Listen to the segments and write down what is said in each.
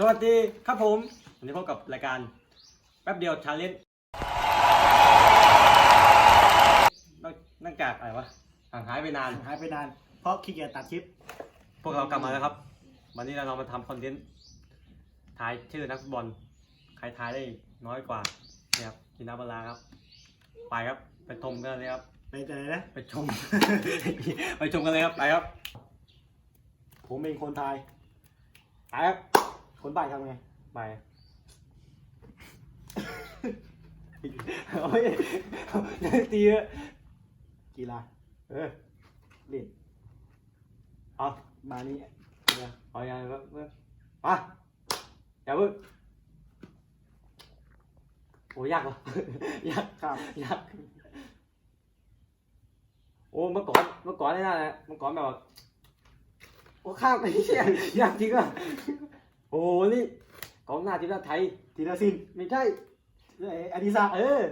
สวัสดีครับผมวันนี้พบกับรายการแป๊บเดียวชาเลนจ์นั่งจากอะไรวะห่างหายไปนาน หายไปนาน เพราะขี้เกียจตัดคลิป พวกเรากลับมาแล้วครับ วันนี้เรามาทำคอนเทนต์ทายชื่อนักฟุตบอล ใครทายได้น้อยกว่าเนี่ยครับกินน้ำปลาร้าครับ ไปครับไปชมกันเลยครับ ไปเจอนะ ไปชม ไปชมกันเลยครับ ไปครับ ผมเป็นคนไทยไปครับ คนใต้ทำไงไปโอ้ยตีเยอะกีฬาเออเล่นเอามานี้เอาอย่างไรเพื่อนมาอย่าเพิ่งโอ้ยากว่ะยากครับยากโอ้เมื่อก่อนเมื่อก่อนนี่น่าแหละเมื่อก่อนแบบว่าโอ้ข้ามไปเชี่ยยากจริงอะ โอ้นี่กองหน้าทีมชาติไทย ทีละสินไม่ใช่เอ้ยอดิศักดิ์เออ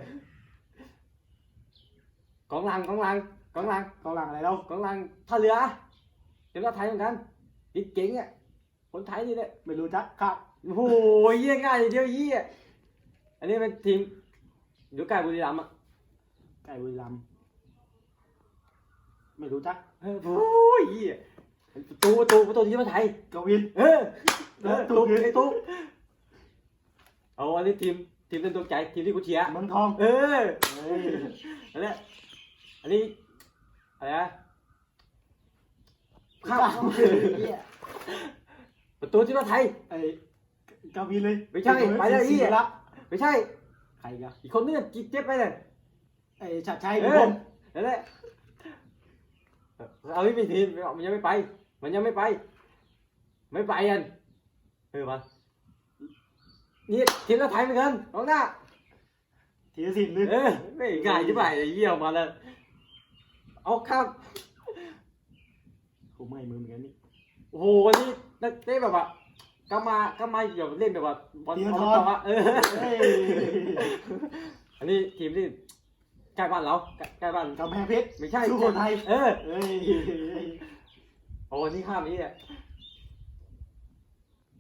กองหลังกองหลังกองหลังกองหลังอะไรเรากองหลังท่าเรือทีมชาติไทยเหมือนกันติดเก่งอะคนไทยนี่แหละไม่รู้จักครับโอ้โหเยี่ยง่ายเดียวเยี่ยอันนี้เป็นทีมอยู่ใกล้บุรีรัมย์อะไก่บุรีรัมย์ไม่รู้จักเออโอ้ยเยี่ยประตูประตูประตูทีมชาติไทยกวิน เออ เออถูตุ๊กกไอ้ตุ๊กเอาอันนี้ทีมทีมเป็นตัวใจทีมที่กูเชียร์เมืองทองเออเฮ้ยอันนี้อันนี้อะไรนะข้ามเหี้ยประตูทีมชาติไทยไอ้กวินเลยไม่ใช่ไปเลยไอ้เหี้ยศิละไม่ใช่ใครกันอีกคนนึงอะจิตเจ็บไปเลยไอ้ชัดชัยเอบุญอพงษ์นั่นแหละเอาไม่เป็นทีมมันยังไม่ไป มันยังไม่ไป ไม่ไปอัน เออมานี่ทีมชาติไทยเหมือนกันน้องหน้าทีละสินเลยเออไม่ง่ายที่ไหนเยี่ยมมาแล้วเอาครับผมเมื่อยมือเหมือนกันนี่โอ้โหวันนี้นักเตะแบบว่าก็มาก็มาอย่าเล่นแบบว่าบอลบอลต่ออะเออเฮ้ยอันนี้ทีมที่ใกล้บ้านเราใกล้ใกล้บ้านกำแพงเพชรไม่ใช่สู้คนไทยเออเฮ้ยโอ้วันนี้ข้ามนี้แหละ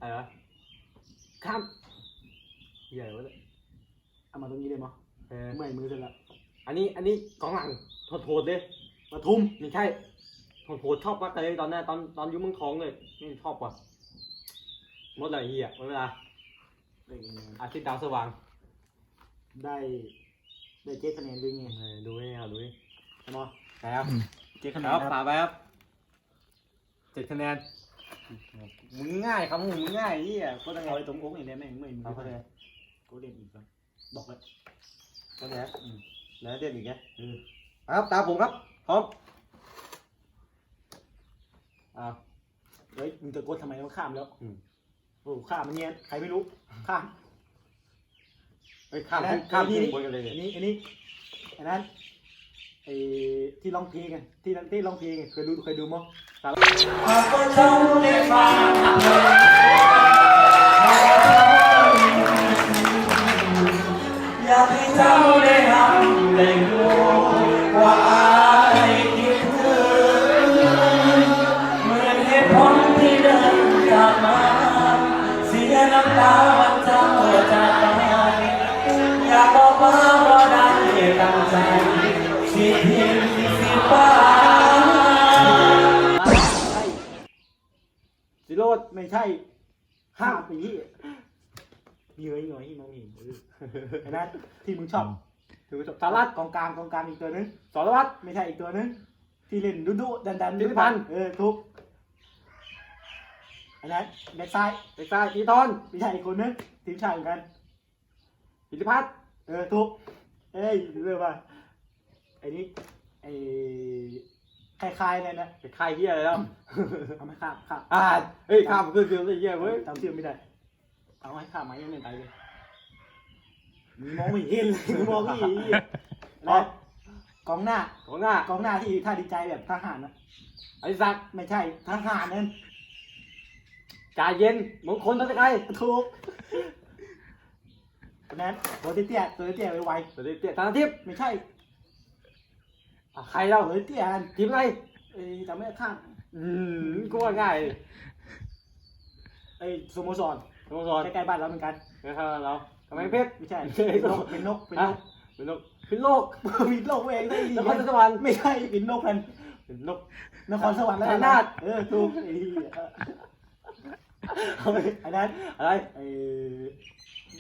อะไรวะข้ามเหี้ยอะไรวะเนี่ยเอามาตรงนี้เลยมั้ยเออเมื่อยมือเสร็จแล้วอันนี้อันนี้กองหลังโทษๆเลยปทุมไม่ใช่โหดๆชอบมากเลยตอนนั้นตอนตอนอยุ่เมืองทองเลยนี่ชอบกว่าหมดเลยเฮียหมดเวลาอาทิตย์ดาวสว่างได้ได้เจ็ดคะแนนด้วยไงเออดูให้ครับดูให้ใช่ไหมครับเจ็ดคะแนคนรับครับป่าไปครับเจ็ดคะแนน มึงง่ายครับมึงง่ายเฮียก็ต้องเอาเอาไอ้ตรงโอ๊กนี่ได้ไหมเมื่อยมือเอาเข้าเลยกูเล่นอีกแล้วบอกเลยก็ได้อืมแล้วเด็ดอีกแกเออครับตาผมครับพร้อมอ้าวเฮ้ยมึงจะกดทำไมต้องข้ามแล้วอืมโอ้ข้ามมันเงี้ยใครไม่รู้ข้ามเฮ้ยข้ามอันนั้นข้ามอันนี้ทีมบนกันเลยอัเนี่ยนนี้อันนี้อันนั้นไอ้ที่ร้องเพลงไงที่ที่ร้องเพลงไงเคยดูเคยดูมั้งอย ตาวันเจ้าจากไปอยากบอกว่าเราได้ตั้งใจสิทิ้งสิบ้าสิโรดไม่ใช่ห้ามไปยี่มีไว้หน่อยที่มองเห็นเออไอ้นั้นที่มึงชอบถือว่าจบสารัตกองกลางกองกลางอีกตัวนึงสารวัตรไม่ใช่อีกตัวนึงที่เล่นดุดุดันดันธิติพันธ์เออทุก อันนั้นแบ็คซ้ายเอกซายตีทอนไม่ใช่อีกคนนึงทีมชาติเหมือนกันพิธิพัฒน์เออทุกเอ้ยเรื่องว่าไอ้นี่ไอ้คล้ายๆเนี่ยนะเป็นใครเฮียอะไรแล้วเอาไม่ข้ามข้ามอ่าเฮ้ยข้ามคือคือไอ้เฮียเว้ยจำชื่อไม่ได้เอาให้ข้ามไหมยังไม่ไปเลยมึงมองไม่เห็นเลยมึงมองไม่เห็นแล้วกองหน้าของหน้ากองหน้าที่ท่าดีใจแบบทหารนะอดิศักดิ์ไม่ใช่ทหารนั่น จ่ายเย็นมงคลทัศน์ไกรถูกคนนั้นตัวเตี้ยๆตัวเตี้ยๆไวสวัสดีเตี้ยธนาทิพย์ๆไม่ใช่อะใครเราตัวเตี้ยๆอันทีมอะไรเอ้ยจำไม่ได้ข้ามอืมกูว่าง่ายไอ้สโมสรสโมสรใกล้ๆบ้านเราเหมือนกันนะครับเรากำแพงเพชร ไม่ใช่ไม่ใช่เป็นนกเป็นนกเป็นนฮะ กเป็นนกเป็นโลกมีโลกเองได้ดีนครสวรรค์ไม่ใช่เป็นนกพันเป็นนก นครสวรรค์แล้วชัยนาท เออถูกไอ้เหี้ย เอาไปไอ้นั้นอะไรไอ้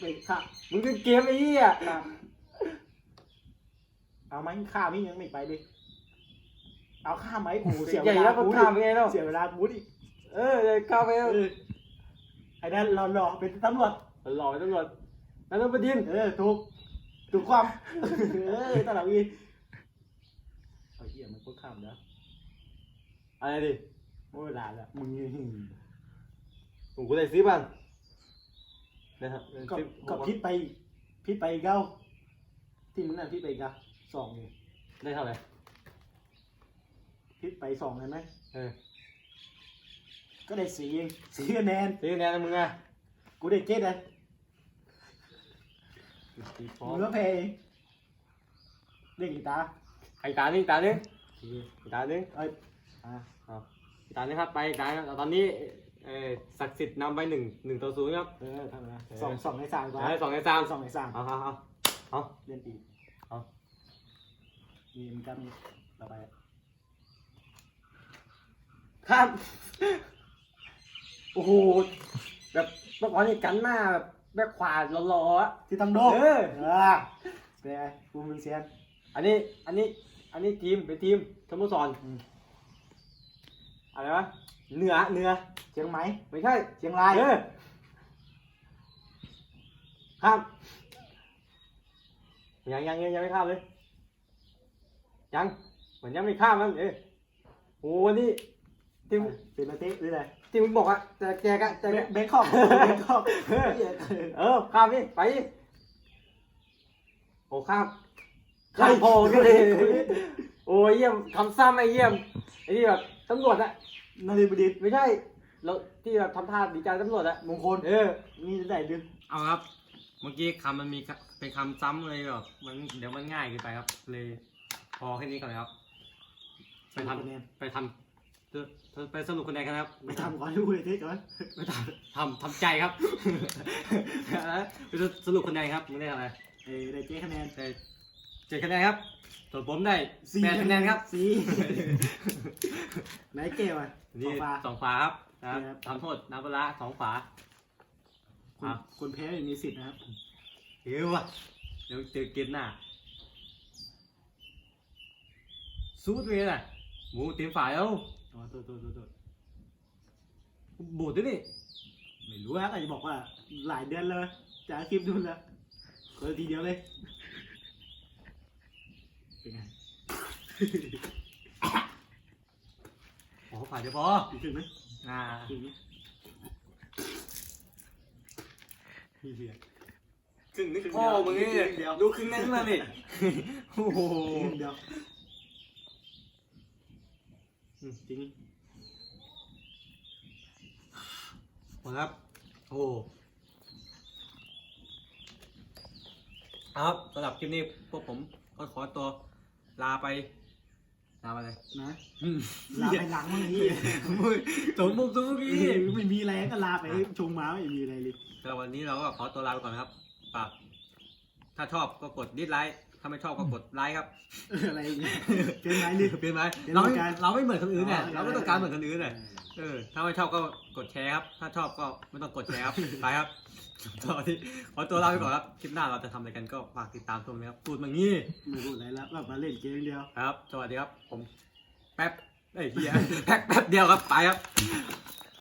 ไปข้ามึงเป็นเกมไอ้เหี้ยข้ามเอาไหมข้ามนี่ยังไม่ไปดิเอาข้ามไหมกูเสียใหเวญ่ลาแล้วก็กูข้ามไปไงแล้วเสียเวลากูดิเออเดี๋ยวเข้าไปเออไอ้นั้นเราหลอกเป็นตำรวจหล่อตำรวจนั่นต้องประดินเออถูกถูกความเออตลาดวีเอาเหี้ยมันพูดข้ามแล้วอะไรดิโอ้ยหลานละมึงนี่ ผมกูได้ซื้อบ้านนะครับก็ก็พิษไปพิษไปอีกเก้าที่มึงนั่นพิษไปอีกเก้าสองนี่ได้เท่าไหร่พิษไปสองเลยไหมเออก็ได้สี่เองสี่คะแนนซื้อคะแนนนะมึงอะกูได้เจ็ดเลยตีฟอมึร์งก็เพลงเล่นกีตาร์ไอ้ตานี่ตานี่อีกตานึงเอ้ยอะอีกตานึงครับไปอีกตานึงตอนนี้ เออศักดิ์สิทธิ์นำไปหนึ่งหนึ่งต่อศูนย์ครับ เออทำไงสองสองในสามก่อนใช่สองในสามสองในสามเอาเอาเอาเอา เล่นอีกเอา มีมันกันต่อไปครับโอ้โหแบบเมื่อก่อนนี่กันหน้าแบบแบ็คขวาหล่อๆอะที่ตั้งโดเออเออเป็นไงกูมึงเซียน อันนี้อันนี้อันนี้ทีมเป็นทีมสโมสรอืม อะไรวะ เหนือเหนือเชียงใหม่ไม่ใช่เชียงรายเออข้ามยังยังยังยังไม่ข้ามเลยยังเหมือนยังไม่ข้ามมันเออโอ้วันนี้ทีมเป็นประเทศหรืออะไรทีมมึงบอกอะแจกแจกอะแจกแบอะแบงคอกแบงคอกเออเออข้ามนี่ไปดิโอ้ข้ามข้ามพอกันเลยโอ้ยเยี่ยมคำซ้ำไอ้เยี่ยมไอ้ที่แบบตำรวจอะ นาริบดินไม่ใช่เราที่แบบทำท่าดีใจตำรวจอะมงคล เออนี่จะได้ดึงเอาครับ เมื่อกี้คำมันมีคเป็นคำซ้ำเลยแบบมันเดี๋ยวมันง่ายเกินไปครับ เลยพอแค่นี้ก่อนเลยครับ ไปทคะแนนำไปทำจะไปสรุปคะแนนกันครับ ไปทำก่อนดูเลยเทสก่อนไปทำทำทำใจครับ ไปสรุปคะแนนครับมึงได้อะไร เอ้ยได้เจ๊คะแนนได้ เจ็ดคะแนนครับ ส่วนผมได้แปดคะแนนครับ สี่ไหนเกมอะนี่ฟ้า สองฝาครับนะครับครับ ทำโทษน้ำปลาร้าสองฝา คนอะคนแพ้ไม่มีสิทธิ์นะครับ เฮ้ยว่ะเดี๋ยวเจอเกมหน้าสู้เลยน่ะหมูเต็มฝาแล้วอ๋อตัวตัวตัวตัวบูดด้วยนี่ไม่รู้ครับอาจจะบอกว่าหลายเดือนเลยจากคลิปดูแล้วคนละทีเดียวเลย เป็นไงโอ้ฝาเดียวพออีกถึงไหมอ่าถึงไหมมีเสียง ครึ่งนึกครึ่งพ่อเดียวมึงนี่ครึ่งเดียว ดูครึ่งนั้นมานี่โอ้โหเดียวอืมจริงหมดครับ โอ้ครับสำหรับคลิปนี้พวกผมก็ขอตัว ลาไป ลาไปเลยนะอืมลาไปหลังมึงนี่สมมุกสมมุกอีไม่มีอะไรก็ลาไปชงมาไม่มีอะไรเลยสำหรับวันนี้เราก็ขอตัวลาไปก่อนนะครับฝากถ้าชอบก็กดดิสไลค์ถ้าไม่ชอบก็กดไลค์ครับเอออะไรอย่างเงี้ยเป็นไหมลิเป็นไหมเป็นเราไม่เหมือนกันเราไม่เหมือนคนอื่นเนี่ยอ๋อเราไม่ต้องการเหมือนคนอื่นเนี่ย เออ ถ้าไม่ชอบก็กดแชร์ครับ ถ้าชอบก็ไม่ต้องกดแชร์ครับ ไปครับตอนนี้ขอตัวลาไปก่อนครับ คลิปหน้าเราจะทำอะไรกันก็ฝากติดตามชมนะครับพูดมางี้ ไม่พูดอะไรแล้วแบบมาเล่นเกมอย่างเดียว ครับ สวัสดีครับ ผม แป๊บ เอ้ยเฮียแป๊บแป๊บเดียวครับ ไปครับ